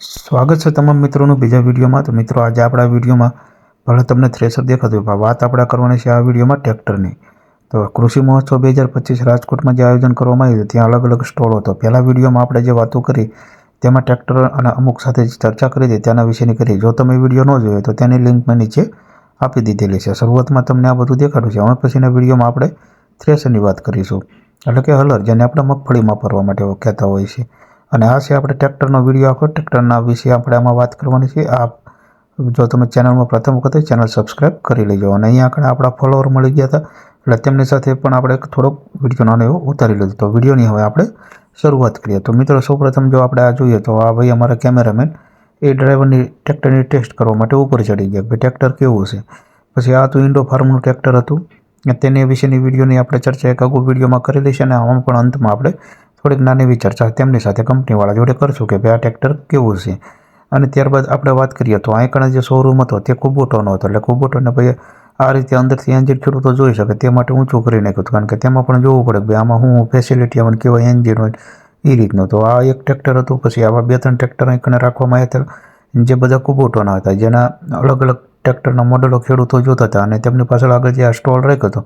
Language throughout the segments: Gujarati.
સ્વાગત છે તમામ મિત્રોનું બીજા વિડીયોમાં. તો મિત્રો, આજે આપણા વિડીયોમાં ભલે તમને થ્રેસર દેખાતું હોય વાત આપણે કરવાની છે આ વિડીયોમાં ટ્રેક્ટરની. તો કૃષિ મહોત્સવ બે હજાર પચીસ રાજકોટમાં જે આયોજન કરવામાં આવ્યું ત્યાં અલગ અલગ સ્ટોલ હતો. પહેલા વિડીયોમાં આપણે જે વાતો કરી, તેમાં ટ્રેક્ટર અને અમુક સાથે ચર્ચા કરી હતી, તેના વિશેની કરી. જો તમે વીડિયો ન જોયો તો તેની લિંક મેં નીચે આપી દીધેલી છે. શરૂઆતમાં તમને આ બધું દેખાડું છે. હવે પછીના વિડીયોમાં આપણે થ્રેસરની વાત કરીશું. એટલે કે હલર, જેને આપણે મગફળીમાં ફરવા માટે કહેતા હોઈએ છીએ. અને આ છે આપણે ટ્રેક્ટરનો વીડિયો આખો. ટ્રેક્ટરના વિશે આપણે આમાં વાત કરવાની છે. આ જો તમે ચેનલમાં પ્રથમ વખત ચેનલ સબસ્ક્રાઈબ કરી લેજો. અને અહીંયા આગળ આપણા ફોલોવર મળી ગયા હતા. એટલે તેમની સાથે પણ આપણે થોડોક વીડિયો નાનો એવો ઉતારી લીધો. તો વિડીયોની હવે આપણે શરૂઆત કરીએ. તો મિત્રો, સૌપ્રથમ જો આપણે આ જોઈએ તો આ ભાઈ અમારા કેમેરામેન એ ડ્રાઈવરની ટ્રેક્ટરની ટેસ્ટ કરવા માટે ઉપર ચડી ગયા. કે ટ્રેક્ટર કેવું છે પછી આ તો ઇન્ડો ફાર્મનું ટ્રેક્ટર હતું. તેની વિશેની વિડીયોની આપણે ચર્ચા એક અગુ વિડીયોમાં કરેલી છે અને આમાં પણ અંતમાં આપણે થોડીક નાની એવી ચર્ચા તેમની સાથે કંપનીવાળા જોડે કરશું કે ભાઈ આ ટ્રેક્ટર કેવું છે. અને ત્યારબાદ આપણે વાત કરીએ તો આંકણા જે શોરૂમ હતો તે કુબોટોનો હતો. એટલે કુબોટોને ભાઈ આ રીતે અંદરથી એન્જિન ખેડૂતો જોઈ શકે તે માટે ઊંચું કરી નાખ્યું કારણ કે તેમાં પણ જોવું પડે કે આમાં શું ફેસિલિટી આવે કેવા એન્જિન હોય એ રીતનું. તો આ એક ટ્રેક્ટર હતું. પછી આવા બે ત્રણ ટ્રેક્ટર આંકણે રાખવામાં આવ્યા હતા. જે બધા કુબોટોના હતા. જેના અલગ અલગ ટ્રેક્ટરના મોડલો ખેડૂતો જોતા હતા. અને તેમની પાછળ આગળ જે આ સ્ટોલ રાખ્યો હતો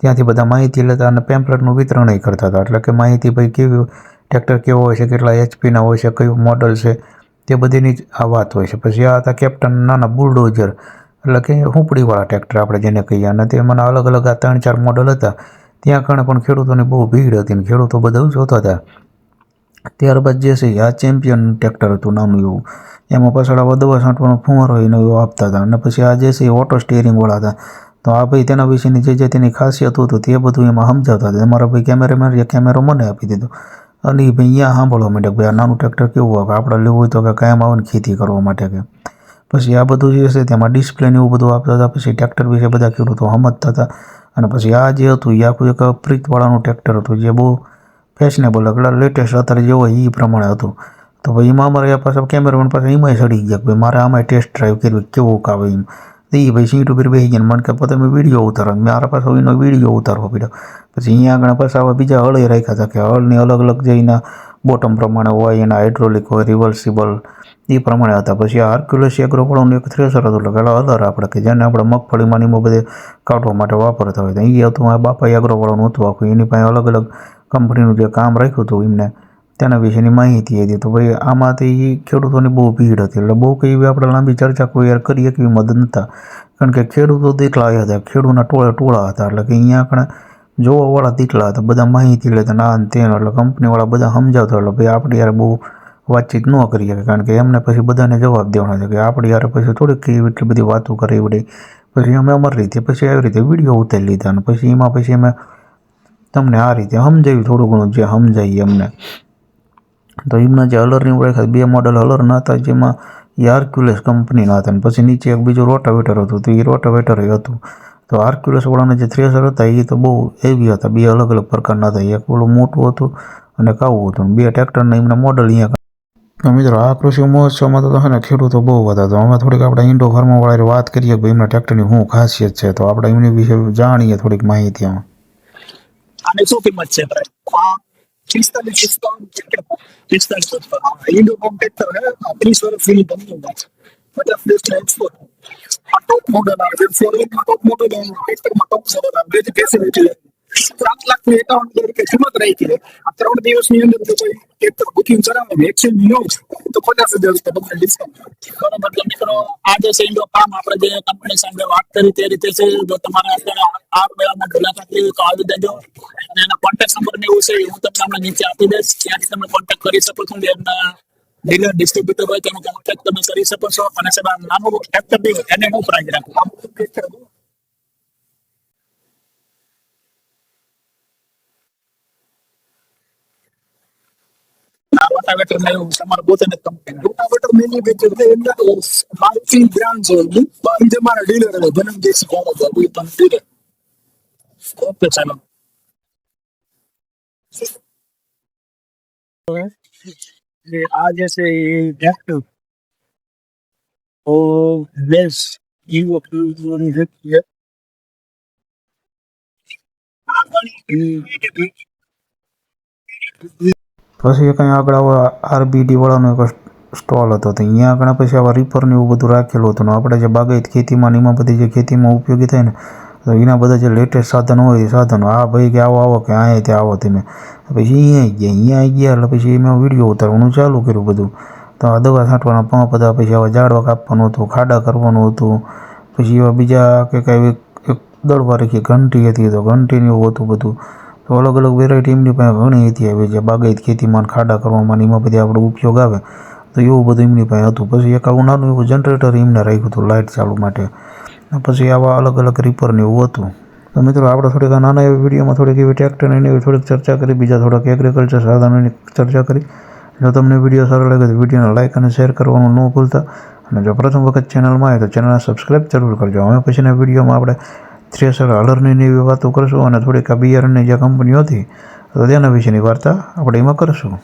ત્યાંથી બધા માહિતી લેતા અને પેમ્પલેટનું વિતરણ કરતા હતા. એટલે કે માહિતી ભાઈ કેવી ટ્રેક્ટર કેવો હોય છે, કેટલા એચપીના હોય છે, કયું મોડલ છે, તે બધીની જ આ વાત હોય છે. પછી આ હતા કેપ્ટન નાના બુલડોઝર એટલે કે હુંપડીવાળા ટ્રેક્ટર આપણે જેને કહીએ. અને તેમાંના અલગ અલગ આ ત્રણ ચાર મોડલ હતા. ત્યાં કારણે પણ ખેડૂતોની બહુ ભીડ હતી અને ખેડૂતો બધા જોતા હતા ત્યારબાદ જે છે, આ ચેમ્પિયન ટ્રેક્ટર હતું નાનું એવું એમાં પાછળ આ દવા છાંટવાનો ફુવારો એનો એવો આપતા હતા. અને પછી આ જે છે ઓટો સ્ટિયરિંગવાળા હતા. તો આ ભાઈ તેના વિશેની જે જે તેની ખાસિયત હતું તે બધું એમાં સમજાવતા હતા. મારા ભાઈ કેમેરામેન કેમેરો મને આપી દીધો. અને એ ભાઈ અહીંયા સાંભળવા માંડ્યા ભાઈ આ નાનું ટ્રેક્ટર કેવું આવે આપણે લેવું હોય તો કે કાયમ આવે ને ખેતી કરવા માટે કે. પછી આ બધું જે છે તેમાં ડિસ્પ્લે ને એવું બધું આપતા હતા. પછી ટ્રેક્ટર વિશે બધા ખેડૂતો સમજતા હતા. અને પછી આ જે હતું એ આખું એક પ્રીતવાળાનું ટ્રેક્ટર હતું, જે બહુ ફેશનેબલ એટલે લેટેસ્ટ અત્યારે જે હોય એ પ્રમાણે હતું. તો ભાઈ એમાં અમારે પાછા કેમેરામેન પાસે એમાંય ચડી ગયા કે ભાઈ મારે આમાં ટેસ્ટ ડ્રાઈવ કરવી, કેવું કાવે એમ. એ ભાઈ સીટ ઉપર બેસી ગયા મને કે પોતે મેં વીડિયો ઉતારો મારા પાસે એનો વીડિયો ઉતારવો પડ્યો પછી અહીંયા આગળ પાછા આવા બીજા હળ રાખ્યા હતા કે હળની અલગ અલગ જે એના બોટમ પ્રમાણે હોય એના હાઇડ્રોલિક હોય રિવર્સિબલ એ પ્રમાણે હતા પછી આ હર્ક્યુલસ એગ્રોપળોનું એક થ્રેસર હતું એટલે પેલા અલર આપણે કે જેને આપણે મગફળીમાં એમાં બધે કાઢવા માટે વાપરતા હોય તો એ હતું આ બાપા એગ્રોવાળાનું હતું આખું એની પાસે અલગ અલગ કંપનીનું જે કામ રાખ્યું હતું એમને તેના વિશેની માહિતી હતી. તો ભાઈ આમાંથી ખેડૂતોની બહુ ભીડ હતી. એટલે બહુ કઈ આપણે લાંબી ચર્ચા કોઈ યાર કરી એક એવી મદદ નહોતા. કારણ કે ખેડૂતો દીકલા આવ્યા હતા. ખેડૂતના ટોળે ટોળા હતા. એટલે કે અહીંયા આપણે જોવાવાળા દીકલા હતા. બધા માહિતી લેતા ના તેનો. એટલે કંપનીવાળા બધા સમજાવતા. એટલે ભાઈ, આપણે યાર બહુ વાતચીત ન કરી શકે. કારણ કે એમને પછી બધાને જવાબ દેવાના છે કે આપણે યાર પછી થોડીક એટલી બધી વાતો કરી પડી. પછી અમે અમારી રીતે પછી આવી રીતે વીડિયો ઉતારી લીધા અને પછી એમાં પછી અમે તમને આ રીતે સમજાવ્યું થોડું ઘણું, જે સમજાવીએ અમને તો એમના જે હલરની ઓળખાય બે મોડલ હલરના હતા, જેમાં એ આર્ક્યુલેસ કંપનીના હતા. અને પછી નીચે એક બીજું રોટાવેટર હતું, તો એ રોટાવેટર હતું. તો આર્ક્યુલેસવાળાના જે થ્રેસર હતા, એ તો બહુ એવી હતા, બે અલગ અલગ પ્રકારના હતા. એક ઓલું મોટું હતું અને કાવું હતું. બે ટ્રેક્ટરના એમના મોડલ અહીંયા મિત્રો, આ કૃષિ મહોત્સવમાં તો છે ને, ખેડૂતો બહુ વધારે તો અમે થોડીક આપણે ઇન્ડો ફાર્માવાળાની વાત કરીએ કે એમના ટ્રેક્ટરની શું ખાસિયત છે? તો આપણે એમની વિશે જાણીએ થોડીક માહિતી આમાં શું કિંમત છે પિસ્તાલીસ પિસ્તાલીસ ઇન્ડો કોમ્પેક્ટર હે આ ત્રીસ વર્ષ જૂની કંપની છે પચાસ દિવસના એક્સપોર્ટ આ ટોપ મોડલ આવે છે ફ્લોરિંગમાં ટોપ મોડલ આવે ટ્રેક્ટરમાં ટોપ સાત લાખની એકાવન હજાર કિંમત રાખી છે આ ત્રણ દિવસની અંદર જો કોઈ ટ્રેક્ટર બુકિંગ કરાવે એક્સચેન્જ ન તો પચાસ હજાર રૂપિયા તમને ડિસ્કાઉન્ટ એટલે મિત્રો આ જે ઇન્ડો ફાર્મ આપણે જે કંપની સાથે વાત કરી તે રીતે છે જો તમારે અત્યારે આ મેળામાં મુલાકાત લેવી તો આવી દેજો અને એના કોન્ટેક્ટ નંબર ને એવું છે હું તમને હમણાં નીચે આપી દઈશ ત્યાંથી તમે કોન્ટેક્ટ કરી શકો છો એમના ડીલર ડિસ્ટ્રીબ્યુટર હોય તેનો કોન્ટેક્ટ તમે કરી શકો છો અને સાહેબ નાનું ટ્રેક્ટર બી એને હું પ્રાઇસ રાખું ರೋಟಾವೇಟರ್ ಮೇವು ಸುಮಾರು ಬೋತನೆ ಕಂಪನಿ ರೋಟಾವೇಟರ್ ಮೇವು ಬೇಕಿದ್ರೆ ಎಲ್ಲ ಮಾರ್ಕೆಟಿಂಗ್ ಬ್ರಾಂಡ್ಸ್ ಒಂದು ಇದೆ ಮಾರ ಡೀಲರ್ ಅಲ್ಲ ಬನ್ನ ದೇಶ ಮಾಡೋದು ಅದು ತಂತಿದೆ ಸ್ಕೋಪ್ ಚಾನಲ್ આ જશે ડેક્ટર ઓ બેસ ઈ વખતની હકીએ આગળ પછી કંઈ આગળ આવા આરબીડી વાળાનો એક સ્ટોલ હતો. તો અહીંયા આગળ પછી આવા રીપરને એવું બધું રાખેલું હતું. ને આપણે જે બાગાયત ખેતીમાં ને એમાં બધી જે ખેતીમાં ઉપયોગી થાય ને, તો એના બધા જે લેટેસ્ટ સાધનો હોય એ સાધનો. આ ભાઈ કે આવો આવો કે અહીંયા ત્યાં આવો તમે. પછી અહીંયા આવી ગયા. અહીંયા આવી ગયા એટલે પછી મેં વીડિયો ઉતારવાનું ચાલુ કર્યું બધું. તો આ દવા છાંટવાના પંપ હતા પછી આવા ઝાડવા કાપવાનું હતું, ખાડા કરવાનું હતું. પછી એવા બીજા કે કાંઈ એક દળવા રાખી ઘંટી હતી. તો ઘંટીને એવું હતું બધું. તો અલગ અલગ વેરાયટી એમની પાસે ઘણી હતી હવે જે બાગાયત ખેતીમાં ખાડા કરવામાં એમાં બધી આપણે ઉપયોગ આવે, તો એવું બધું એમની પાસે હતું. પછી એક આવું નાનું એવું જનરેટર એમને રાખ્યું હતું લાઇટ ચાલુ માટે. પછી આવા અલગ અલગ રીપરને એવું હતું. તો મિત્રો આપણે થોડીક નાના એવી વિડીયોમાં થોડીક એવી ટ્રેક્ટર એની એવી થોડીક ચર્ચા કરી, બીજા થોડાક એગ્રીકલ્ચર સાધનોની ચર્ચા કરી. જો તમને વીડિયો સારો લાગે તો વિડીયોને લાઇક અને શેર કરવાનું ન ભૂલતા. અને જો પ્રથમ વખત ચેનલમાં આવે તો ચેનલને સબસ્ક્રાઈબ જરૂર કરજો. હવે પછીના વિડીયોમાં આપણે થ્રેસર હલરની વાતો કરીશું અને થોડીક આ બિયારણની જે કંપનીઓ હતી, તો તેના વિશેની વાર્તા આપણે એમાં કરીશું.